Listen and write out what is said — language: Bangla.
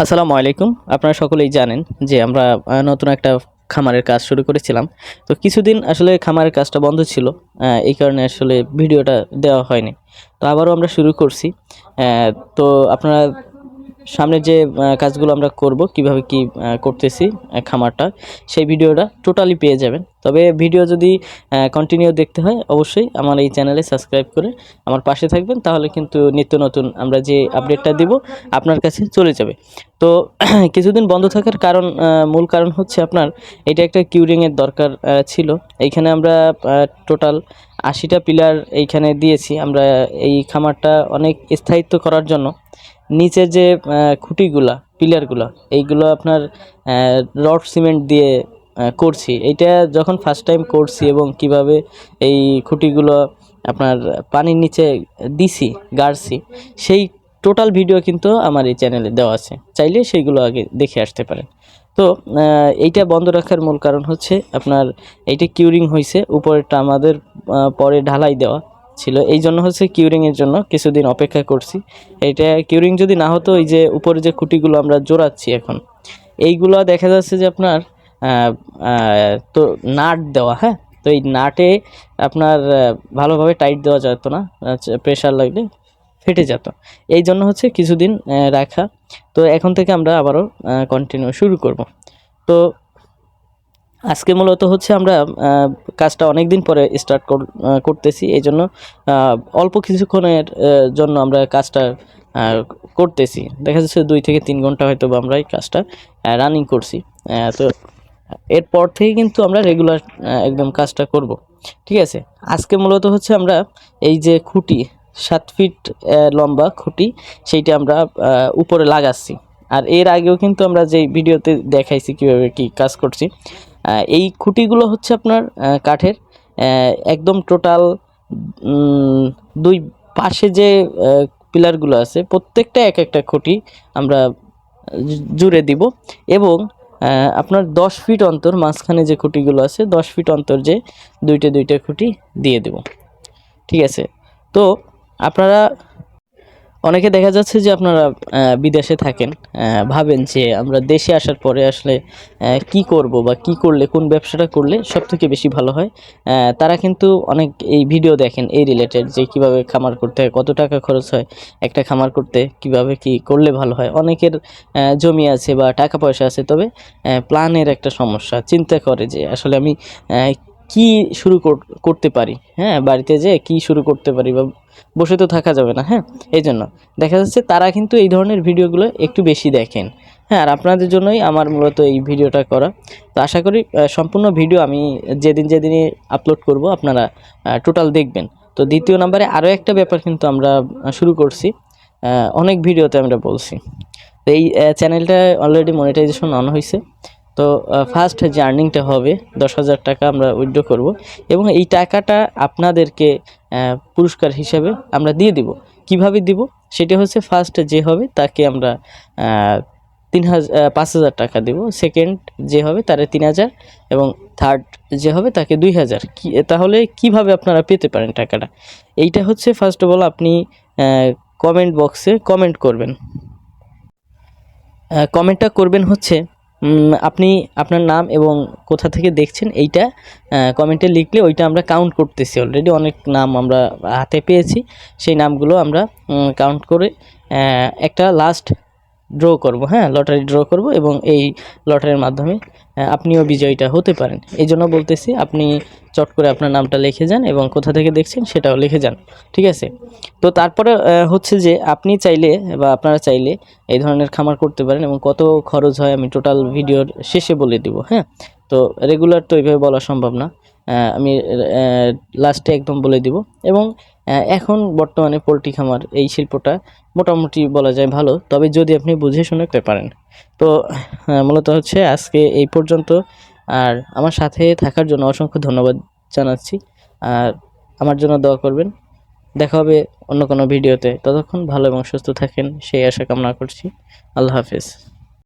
আসসালামু আলাইকুম। আপনারা সকলেই জানেন যে আমরা নতুন একটা খামারের কাজ শুরু করেছিলাম। তো কিছুদিন আসলে খামারের কাজটা বন্ধ ছিল এই কারণে আসলে ভিডিওটা দেওয়া হয়নি। তো আবারও আমরা শুরু করছি। তো আপনারা সামনে যে কাজগুলো আমরা করব, কীভাবে কি করতেছি খামারটা, সেই ভিডিওটা টোটালি পেয়ে যাবেন। তবে ভিডিও যদি কন্টিনিউ দেখতে হয়, অবশ্যই আমার এই চ্যানেলে সাবস্ক্রাইব করে আমার পাশে থাকবেন, তাহলে কিন্তু নিত্য নতুন আমরা যে আপডেটটা দিব, আপনার কাছে চলে যাবে। তো, কিছুদিন বন্ধ থাকার কারণ মূল কারণ হচ্ছে আপনার, এটা একটা কিউরিংয়ের দরকার ছিল। এইখানে আমরা টোটাল আশিটা পিলার এইখানে দিয়েছি। আমরা এই খামারটা অনেক স্থায়িত্ব করার জন্য নিচের যে খুঁটিগুলা, পিলারগুলো, এইগুলো আপনার রড সিমেন্ট দিয়ে করছি। এইটা যখন ফার্স্ট টাইম করছি এবং কীভাবে এই খুঁটিগুলো আপনার পানির নিচে দিছি, গাড়ছি, সেই টোটাল ভিডিও কিন্তু আমার এই চ্যানেলে দেওয়া আছে। চাইলে সেইগুলো আগে দেখে আসতে পারেন। তো এইটা বন্ধ রাখার মূল কারণ হচ্ছে আপনার, এইটা কিউরিং হয়েছে উপরেরটা আমাদের পরে ঢালাই দেওয়া। ছিল। এই জন্য হচ্ছে কিউরিংয়ের জন্য কিছুদিন অপেক্ষা করছি। এটা কিউরিং যদি না হতো এই যে উপরে যে খুঁটিগুলো আমরা জোড়াচ্ছি এখন, এইগুলো দেখা যাচ্ছে যে আপনার তো নাট দেওয়া হ্যাঁ? তো এই নাটে আপনার ভালোভাবে টাইট দেওয়া যেত না প্রেশার লাগলে ফেটে যেত। এই জন্য হচ্ছে কিছুদিন রাখা। তো এখন থেকে আমরা আবারও কন্টিনিউ শুরু করব। তো আজকে মূলত হচ্ছে আমরা কাজটা অনেক দিন পরে স্টার্ট করতেছি, এই জন্য অল্প কিছুক্ষণের জন্য আমরা কাজটা করতেছি। দেখা যাচ্ছে দুই থেকে তিন ঘণ্টা হয়তো বা আমরা এই কাজটা রানিং করছি তো এরপর থেকে কিন্তু আমরা রেগুলার একদম কাজটা করব, ঠিক আছে? আজকে মূলত হচ্ছে আমরা এই যে খুঁটি, সাত ফিট লম্বা খুঁটি, সেইটা আমরা উপরে লাগাচ্ছি। আর এর আগেও কিন্তু আমরা যে ভিডিওতে দেখাইছি কীভাবে কি কাজ করছি এই খুঁটিগুলো হচ্ছে আপনার কাঠের। একদম টোটাল দুই পাশে যে পিলারগুলো আছে, প্রত্যেকটা এক একটা খুঁটি আমরা জুড়ে দিব। এবং আপনার দশ ফিট অন্তর মাঝখানে যে খুঁটিগুলো আছে, দশ ফিট অন্তর যে দুইটা দুইটা খুঁটি দিয়ে দেব। ঠিক আছে? তো, আপনারা অনেকে দেখা যাচ্ছে যে আপনারা বিদেশে থাকেন ভাবেন যে আমরা দেশে আসার পরে আসলে কি করব বা কি করলে, কোন ব্যবসাটা করলে সব থেকে বেশি ভালো হয়। তারা কিন্তু অনেক এই ভিডিও দেখেন, এই রিলেটেড যে কীভাবে খামার করতে হয়, কত টাকা খরচ হয়, একটা খামার করতে কীভাবে কি করলে ভালো হয়। অনেকের জমি আছে বা টাকা পয়সা আছে, তবে প্ল্যানের একটা সমস্যা। চিন্তা করে যে আসলে আমি কি শুরু কর- করতে পারি? হ্যাঁ বাড়িতে যে কি শুরু করতে পারি বা বসে তো থাকা যাবে না হ্যাঁ? এই জন্য দেখা যাচ্ছে তারা কিন্তু এই ধরনের ভিডিওগুলো একটু বেশি দেখেন। হ্যাঁ আর আপনাদের জন্যই আমার মূলত এই ভিডিওটা করা। তো আশা করি সম্পূর্ণ ভিডিও আমি যেদিন যেদিনই আপলোড করব, আপনারা টোটাল দেখবেন। তো দ্বিতীয় নাম্বারে আরও একটা ব্যাপার কিন্তু আমরা শুরু করছি অনেক ভিডিওতে আমরা বলছি। তো এই চ্যানেলটা অলরেডি মনিটাইজেশন অন হয়েছে তো ফার্স্ট যে আর্নিংটা হবে, দশ হাজার টাকা আমরা উইথড্র করব এবং এই টাকাটা আপনাদেরকে পুরস্কার হিসাবে আমরা দিয়ে দিব। কীভাবে দিব? সেটা হচ্ছে ফার্স্ট যে হবে তাকে আমরা তিন হাজার পাঁচ হাজার টাকা দেব। সেকেন্ড যে হবে তারে তিন হাজার এবং থার্ড যে হবে তাকে দুই হাজার। কি, তাহলে কীভাবে আপনারা পেতে পারেন টাকাটা? এইটা হচ্ছে ফার্স্ট অফ অল আপনি কমেন্ট বক্সে কমেন্ট করবেন। কমেন্টটা করবেন হচ্ছে আপনি আপনার নাম এবং কোথা থেকে দেখছেন এইটা কমেন্টে লিখলে ওইটা আমরা কাউন্ট করতেছি অলরেডি অনেক নাম আমরা হাতে পেয়েছি। সেই নামগুলো আমরা কাউন্ট করে একটা লাস্ট ড্র করব হ্যাঁ? লটারি ড্র করব এবং এই লটারির মাধ্যমে আপনিও বিজয়ীটা হতে পারেন। এই জন্য বলতেছি, আপনি চট করে আপনার নামটা লিখে যান এবং কোথা থেকে দেখছেন সেটাও লিখে যান, ঠিক আছে? তো তারপরে হচ্ছে যে আপনি চাইলে বা আপনারা চাইলে এই ধরনের খামার করতে পারেন এবং কত খরচ হয় আমি টোটাল ভিডিওর শেষে বলে দিব হ্যাঁ? তো রেগুলার তো এইভাবে বলা সম্ভব না। আমি লাস্টে একদম বলে দিব। এবং এখন বর্তমানে পোলট্রি খামার এই শিল্পটা মোটামুটি বলা যায় ভালো। তবে যদি আপনি বুঝে শুনে করতে পারেন। তো মূলত হচ্ছে আজকে এই পর্যন্ত। আর আমার সাথে থাকার জন্য অসংখ্য ধন্যবাদ জানাচ্ছি। আর আমার জন্য দোয়া করবেন। দেখা হবে অন্য কোনো ভিডিওতে। ততক্ষণ ভালো এবং সুস্থ থাকেন। সেই আশা কামনা করছি। আল্লাহ হাফেজ।